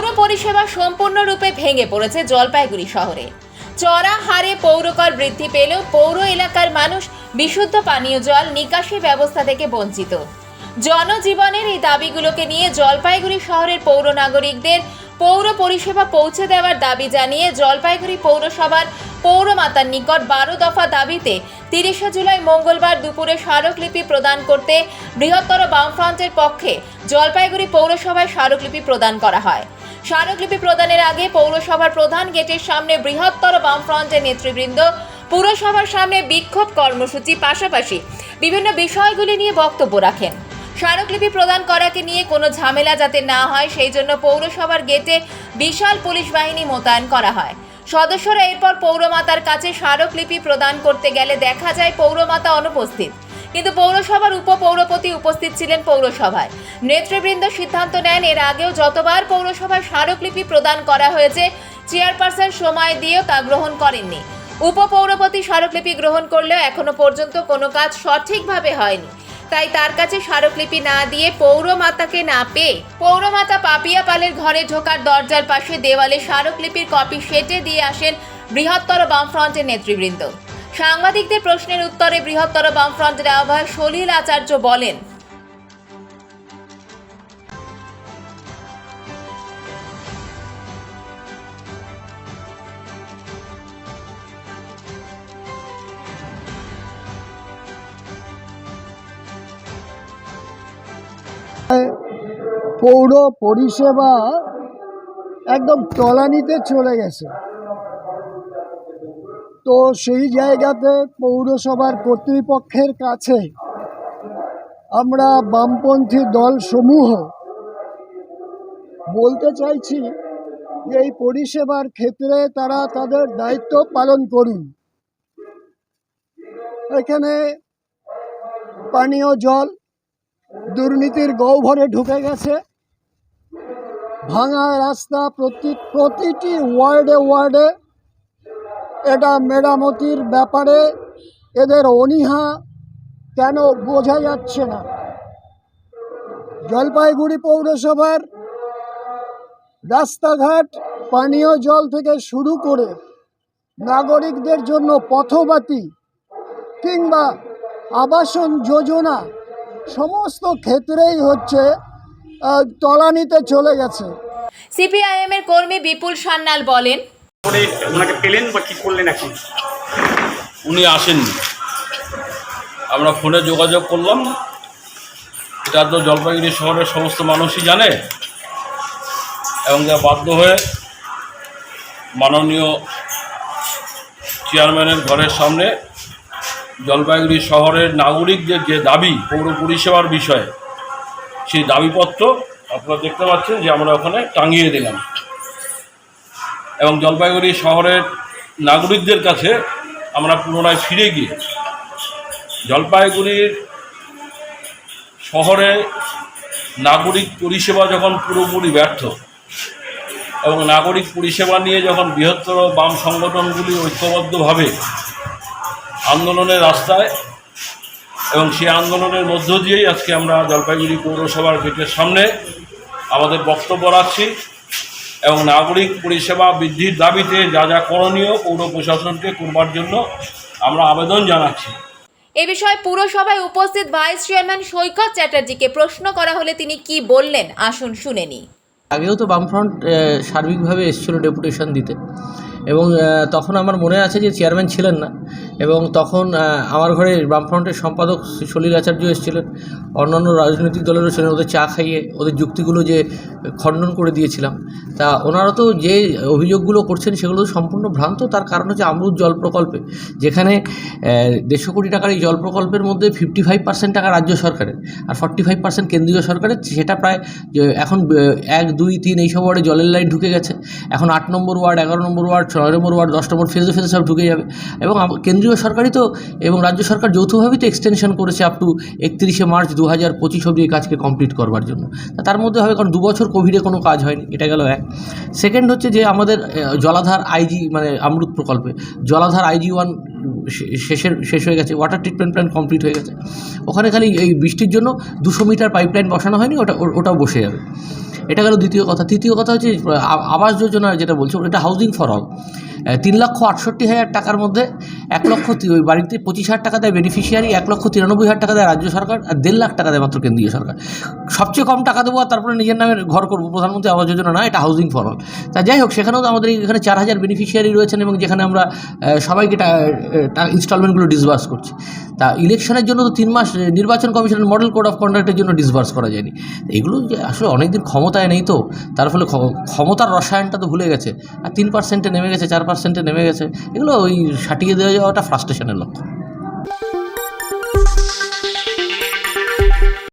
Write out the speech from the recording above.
পৌর পরিষেবা সম্পূর্ণরূপে ভেঙে পড়েছে জলপাইগুড়ি শহরে। চড়া হারে পৌরকর বৃদ্ধি পেলেও পৌর এলাকার মানুষ বিশুদ্ধ পানীয় জল নিকাশি ব্যবস্থা থেকে বঞ্চিত। জনজীবনের এই দাবিগুলোকে নিয়ে জলপাইগুড়ি শহরের পৌর নাগরিকদের পৌর পরিষেবা পৌঁছে দেওয়ার দাবি জানিয়ে জলপাইগুড়ি পৌরসভার পৌরমাতার নিকট বারো দফা দাবিতে তিরিশে জুলাই মঙ্গলবার দুপুরে স্মারকলিপি প্রদান করতে বৃহত্তর বামফ্রন্টের পক্ষে জলপাইগুড়ি পৌরসভায় স্মারকলিপি প্রদান করা হয়। স্মারকলিপি প্রদানের আগে পৌরসভার প্রধান গেটের সামনে বৃহত্তর বামফ্রন্টের নেতৃবৃন্দ, পুরসভার সামনে বিক্ষোভ কর্মসূচি পাশাপাশি বিভিন্ন বিষয়গুলি নিয়ে বক্তব্য রাখেন। স্মারকলিপি প্রদান করাকে নিয়ে কোনো ঝামেলা যাতে না হয়, সেই জন্য পৌরসভার গেটে বিশাল পুলিশ বাহিনী মোতায়েন করা হয়। সদস্যরা এরপর পৌরমাতার কাছে স্মারকলিপি প্রদান করতে গেলে দেখা যায় পৌরমাতা অনুপস্থিত। কিন্তু পৌরসভার উপপৌরপতি উপস্থিত ছিলেন পৌরসভায়। নেতৃবৃন্দ সিদ্ধান্ত নেন, এর আগেও যতবার পৌরসভায় স্মারকলিপি প্রদান করা হয়েছে, চেয়ারপারসন সময় দিয়েও তা গ্রহণ করেননি। উপপৌরপতি স্মারকলিপি গ্রহণ করলেও এখনও পর্যন্ত কোনো কাজ সঠিকভাবে হয়নি। তাই তার কাছে স্মারকলিপি না দিয়ে পৌরমাতাকে না পেয়ে পৌরমাতা পাপিয়া পালের ঘরে ঢোকার দরজার পাশে দেওয়ালে স্মারকলিপির কপি সেটে দিয়ে আসেন বৃহত্তর বামফ্রন্টের নেতৃবৃন্দ। সাংবাদিকদের প্রশ্নের উত্তরে বৃহত্তর বামফ্রন্টের আহ্বায়ক সলিল আচার্য বলেন, পৌর পরিষেবা একদম তলানিতে চলে গেছে। তো সেই জায়গাতে পৌরসভার কর্তৃপক্ষের কাছে আমরা বামপন্থী দল সমূহ বলতে চাইছি এই পরিষেবার ক্ষেত্রে তারা তাদের দায়িত্ব পালন করুন। এখানে পানীয় জল দুর্নীতির গহ্বরে ঢুকে গেছে। ভাঙা রাস্তা প্রতি প্রতিটি ওয়ার্ডে ওয়ার্ডে এটা মেরামতির ব্যাপারে এদের অনীহা কেন বোঝা যাচ্ছে না? জলপাইগুড়ি পৌরসভার রাস্তাঘাট পানীয় জল থেকে শুরু করে নাগরিকদের জন্য পথবাতি কিংবা আবাসন যোজনা সমস্ত ক্ষেত্রেই হচ্ছে তলানিতে চলে গেছে। সিপিআইএম এর কর্মী বিপুল সান্যাল বলেন পেলেন বা করলেন উনি আসেননি। আমরা ফোনে যোগাযোগ করলাম। এটা তো জলপাইগুড়ি শহরের সমস্ত মানুষই জানে। এবং যা বাধ্য হয়ে মাননীয় চেয়ারম্যানের ঘরের সামনে জলপাইগুড়ি শহরের নাগরিকদের যে দাবি, পৌর পরিষেবার বিষয়ে, সেই দাবিপত্র আপনারা দেখতে পাচ্ছেন যে আমরা ওখানে টাঙিয়ে দিলাম। এবং জলপাইগুড়ি শহরের নাগরিকদের কাছে আমরা পুনরায় ফিরে গিয়ে জলপাইগুড়ির শহরে নাগরিক পরিষেবা যখন পুরোপুরি ব্যর্থ এবং নাগরিক পরিষেবা নিয়ে যখন বৃহত্তর বাম সংগঠনগুলি ঐক্যবদ্ধভাবে আন্দোলনের রাস্তায় এবং সেই আন্দোলনের মধ্য দিয়েই আজকে আমরা জলপাইগুড়ি পৌরসভার গেটের সামনে আমাদের বক্তব্য রাখছি। এবং নাগরিক পরিষেবা বৃদ্ধির দাবিতে যা যা করণীয় পৌর প্রশাসনকে করবার জন্য আমরা আবেদন জানাচ্ছি। এ বিষয়ে পুরসভায় উপস্থিত ভাইস চেয়ারম্যান সৈকত চ্যাটার্জিকে প্রশ্ন করা হলে তিনি কি বললেন? আসুন শুনেনি আগেও তো বামফ্রন্ট আহ, সার্বিকভাবে এসেছিল ডেপুটেশন দিতে। এবং তখন আমার মনে আছে যে চেয়ারম্যান ছিলেন না। এবং তখন আমার ঘরে বামফ্রন্টের সম্পাদক সলিল আচার্য এসেছিলেন। অন্যান্য রাজনৈতিক দলেরও ছিলেন, ওদের চা খাইয়ে, ওদের যুক্তিগুলো যে খণ্ডন করে দিয়েছিলাম। তা ওনারা তো যে অভিযোগগুলো করছেন সেগুলো সম্পূর্ণ ভ্রান্ত। তার কারণ হচ্ছে আমরুদ জল প্রকল্পে, যেখানে দেড়শো কোটি টাকার এই জল প্রকল্পের মধ্যে ফিফটি ফাইভ পার্সেন্ট টাকা রাজ্য সরকারের আর ফর্টি ফাইভ পার্সেন্ট কেন্দ্রীয় সরকারের। সেটা প্রায় এখন এক, দুই, তিন এইসব ওয়ার্ডে জলের লাইন ঢুকে গেছে। এখন আট নম্বর ওয়ার্ড, এগারো নম্বর ওয়ার্ড ছয় নম্বর ওয়ার্ড, দশ নম্বর ফেজে ফেজে সব ঢুকে যাবে। এবং কেন্দ্রীয় সরকারই তো এবং রাজ্য সরকার যৌথভাবেই তো এক্সটেনশন করেছে আপ টু একত্রিশে মার্চ দু হাজার পঁচিশ অব্দি এই কাজকে কমপ্লিট করবার জন্য। তার মধ্যে হবে কারণ দু বছর কোভিডে কোনো কাজ হয়নি, এটা গেল এক। সেকেন্ড হচ্ছে যে আমাদের জলাধার আইজি মানে আমরুত প্রকল্পে, জলাধার আইজি ওয়ান শেষের, শেষ হয়ে গেছে ওয়াটার ট্রিটমেন্ট প্ল্যান্ট কমপ্লিট হয়ে গেছে। ওখানে খালি এই বৃষ্টির জন্য দুশো মিটার পাইপলাইন বসানো হয়নি, ওটা, ওটাও বসে যাবে। এটা গেল দ্বিতীয় কথা। তৃতীয় কথা হচ্ছে আবাস যোজনা যেটা বলছো, এটা হাউজিং ফর অল তিন লক্ষ আটষট্টি হাজার টাকার মধ্যে এক লক্ষ ওই বাড়িতে পঁচিশ হাজার টাকা দেয় বেনিফিশিয়ারি এক লক্ষ তিরানব্বই হাজার টাকা দেয় রাজ্য সরকার, আর দেড় লাখ টাকা দেয় মাত্র কেন্দ্রীয় সরকার। সবচেয়ে কম টাকা দেবো আর তারপরে নিজের নামে ঘর করব, প্রধানমন্ত্রী আবাস যোজনা না, এটা হাউজিং ফর অল তা যাই হোক, সেখানেও তো আমাদের এখানে চার হাজার বেনিফিশিয়ারি রয়েছেন এবং যেখানে আমরা সবাইকে ইনস্টলমেন্টগুলো ডিসবার্স করছি। তা ইলেকশনের জন্য তো তিন মাস, নির্বাচন কমিশনের মডেল কোড অফ কন্ডাক্টের জন্য ডিসবার্স করা যায়নি। এগুলো আসলে অনেকদিন ক্ষমতায় নেই তো, তার ফলে ক্ষমতার রসায়নটা তো ভুলে গেছে। আর তিন পার্সেন্টে নেমে গেছে, চার পার্সেন্টে নেমে গেছে। এগুলো ওই সাটিয়ে দেওয়া যাওয়াটা ফ্রাস্ট্রেশনের লক্ষ্য